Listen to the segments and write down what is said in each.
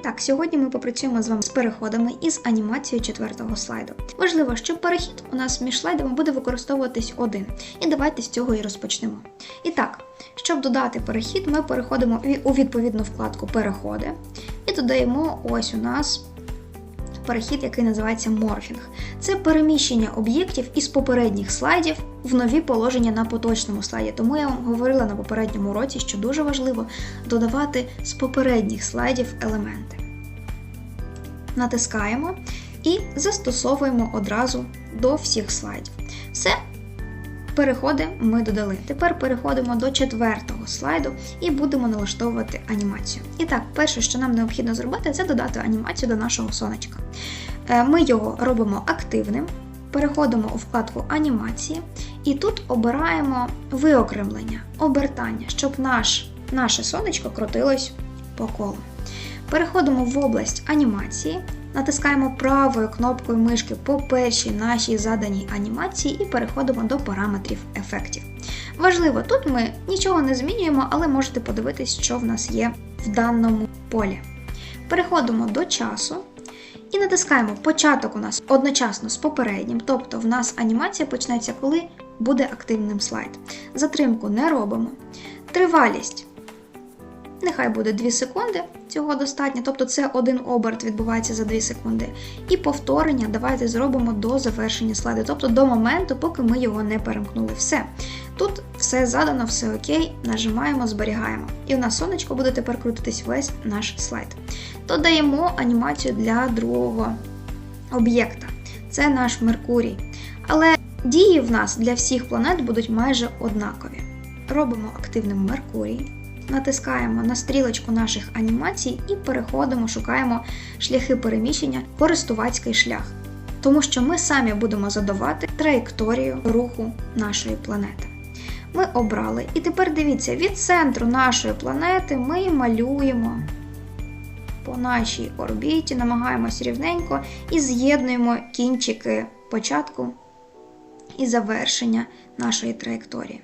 так, сьогодні ми попрацюємо з вами з переходами із анімацією четвертого слайду. Важливо, що перехід у нас між слайдами буде використовуватись один. І давайте з цього і розпочнемо. І так, щоб додати перехід, ми переходимо у відповідну вкладку Переходи і додаємо ось у нас перехід, який називається морфінг. Це переміщення об'єктів із попередніх слайдів в нові положення на поточному слайді. Тому я вам говорила на попередньому уроці, що дуже важливо додавати з попередніх слайдів елементи. Натискаємо і застосовуємо одразу до всіх слайдів. Все, переходи ми додали. Тепер переходимо до четвертого слайду і будемо налаштовувати анімацію. І так, перше, що нам необхідно зробити, це додати анімацію до нашого сонечка. Е, Ми його робимо активним, переходимо у вкладку анімації, і тут обираємо виокремлення, обертання, щоб наш, наше сонечко крутилось по колу. Переходимо в область анімації, натискаємо правою кнопкою мишки по першій нашій заданій анімації і переходимо до параметрів ефектів. Важливо, тут ми нічого не змінюємо, але можете подивитись, що в нас є в даному полі. Переходимо до часу і натискаємо початок у нас одночасно з попереднім, тобто в нас анімація почнеться, коли буде активним слайд. Затримку не робимо. Тривалість. Нехай буде 2 секунди, цього достатньо, тобто це один оберт відбувається за 2 секунди. І повторення давайте зробимо до завершення слайду, тобто до моменту, поки ми його не перемкнули. Все. Тут все задано, все окей, нажимаємо, зберігаємо. І у нас сонечко буде тепер крутитись весь наш слайд. Додаємо анімацію для другого об'єкта. Це наш Меркурій. Але дії в нас для всіх планет будуть майже однакові. Робимо активним Меркурій, натискаємо на стрілочку наших анімацій і переходимо, шукаємо шляхи переміщення, користувацький шлях. Тому що ми самі будемо задавати траєкторію руху нашої планети. Ми обрали. І тепер дивіться, від центру нашої планети ми малюємо по нашій орбіті, намагаємось рівненько і з'єднуємо кінчики початку і завершення нашої траєкторії.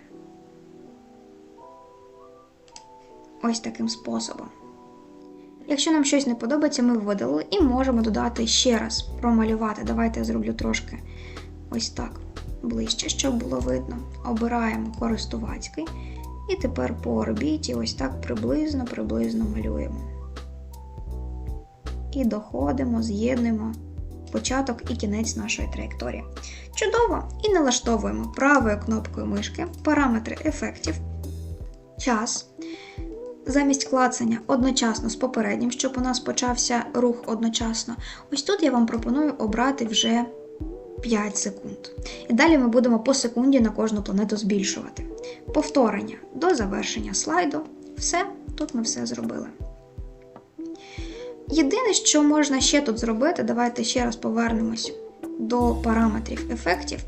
Ось таким способом. Якщо нам щось не подобається, ми видалили і можемо додати ще раз промалювати. Давайте я зроблю трошки ось так ближче, щоб було видно. Обираємо користувацький. І тепер по орбіті ось так приблизно-приблизно малюємо. І доходимо, з'єднуємо початок і кінець нашої траєкторії. Чудово! І налаштовуємо правою кнопкою мишки параметри ефектів, час. Замість клацання одночасно з попереднім, щоб у нас почався рух одночасно. Ось тут я вам пропоную обрати вже 5 секунд. І далі ми будемо по секунді на кожну планету збільшувати. Повторення до завершення слайду. Все, тут ми все зробили. Єдине, що можна ще тут зробити, давайте ще раз повернемось до параметрів ефектів.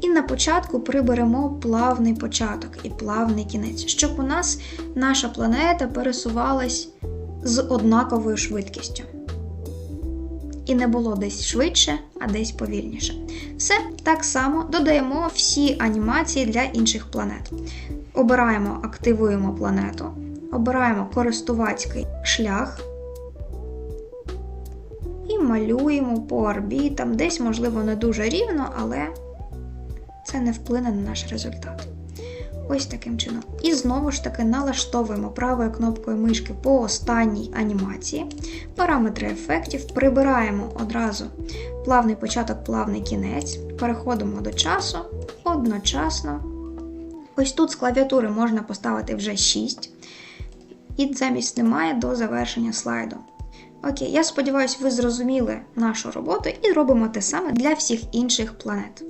І на початку приберемо плавний початок і плавний кінець, щоб у нас наша планета пересувалась з однаковою швидкістю. І не було десь швидше, а десь повільніше. Все так само додаємо всі анімації для інших планет. Обираємо, активуємо планету, обираємо користувацький шлях малюємо по орбітам. Десь, можливо, не дуже рівно, але це не вплине на наш результат. Ось таким чином. І знову ж таки налаштовуємо правою кнопкою мишки по останній анімації, параметри ефектів, прибираємо одразу плавний початок, плавний кінець, переходимо до часу одночасно. Ось тут з клавіатури можна поставити вже 6, і замість немає до завершення слайду. Окей, я сподіваюся, ви зрозуміли нашу роботу і робимо те саме для всіх інших планет.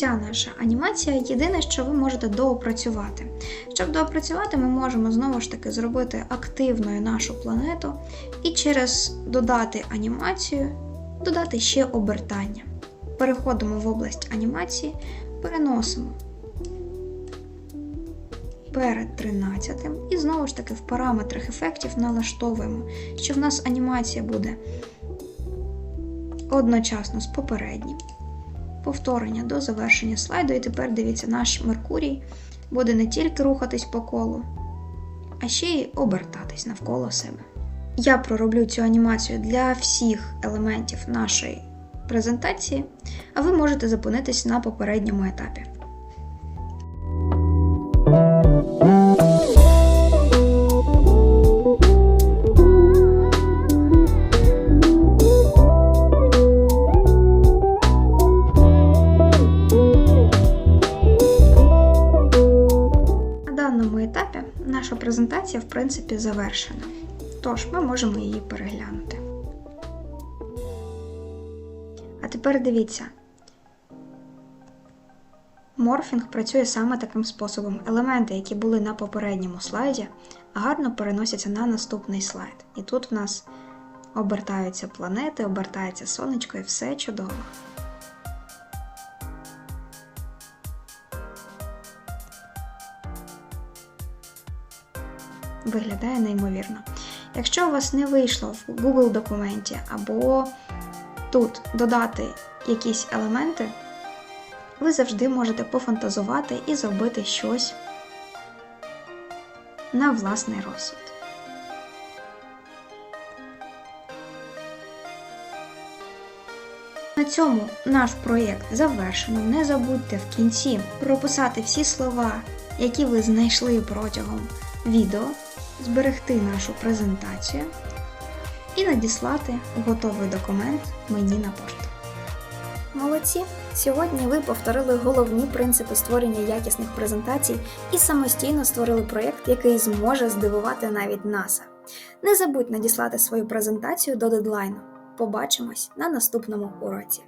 Наша анімація. Єдине, що ви можете доопрацювати. Щоб доопрацювати, ми можемо знову ж таки зробити активною нашу планету і через додати анімацію додати ще обертання. Переходимо в область анімації, переносимо перед 13 і знову ж таки в параметрах ефектів налаштовуємо, що в нас анімація буде одночасно з попереднім. Повторення до завершення слайду. І тепер дивіться, наш Меркурій буде не тільки рухатись по колу, а ще й обертатись навколо себе. Я пророблю цю анімацію для всіх елементів нашої презентації, а ви можете зупинитись на попередньому етапі. Принципі, завершена. Тож ми можемо її переглянути. А тепер дивіться. Морфінг працює саме таким способом. Елементи, які були на попередньому слайді, гарно переносяться на наступний слайд. І тут в нас обертаються планети, обертається сонечко і все чудово. Виглядає неймовірно. Якщо у вас не вийшло в Google документі або тут додати якісь елементи, ви завжди можете пофантазувати і зробити щось на власний розсуд. На цьому наш проєкт завершено. Не забудьте в кінці прописати всі слова, які ви знайшли протягом відео, зберегти нашу презентацію і надіслати готовий документ мені на пошту. Молодці! Сьогодні ви повторили головні принципи створення якісних презентацій і самостійно створили проєкт, який зможе здивувати навіть НАСА. Не забудь надіслати свою презентацію до дедлайну. Побачимось на наступному уроці.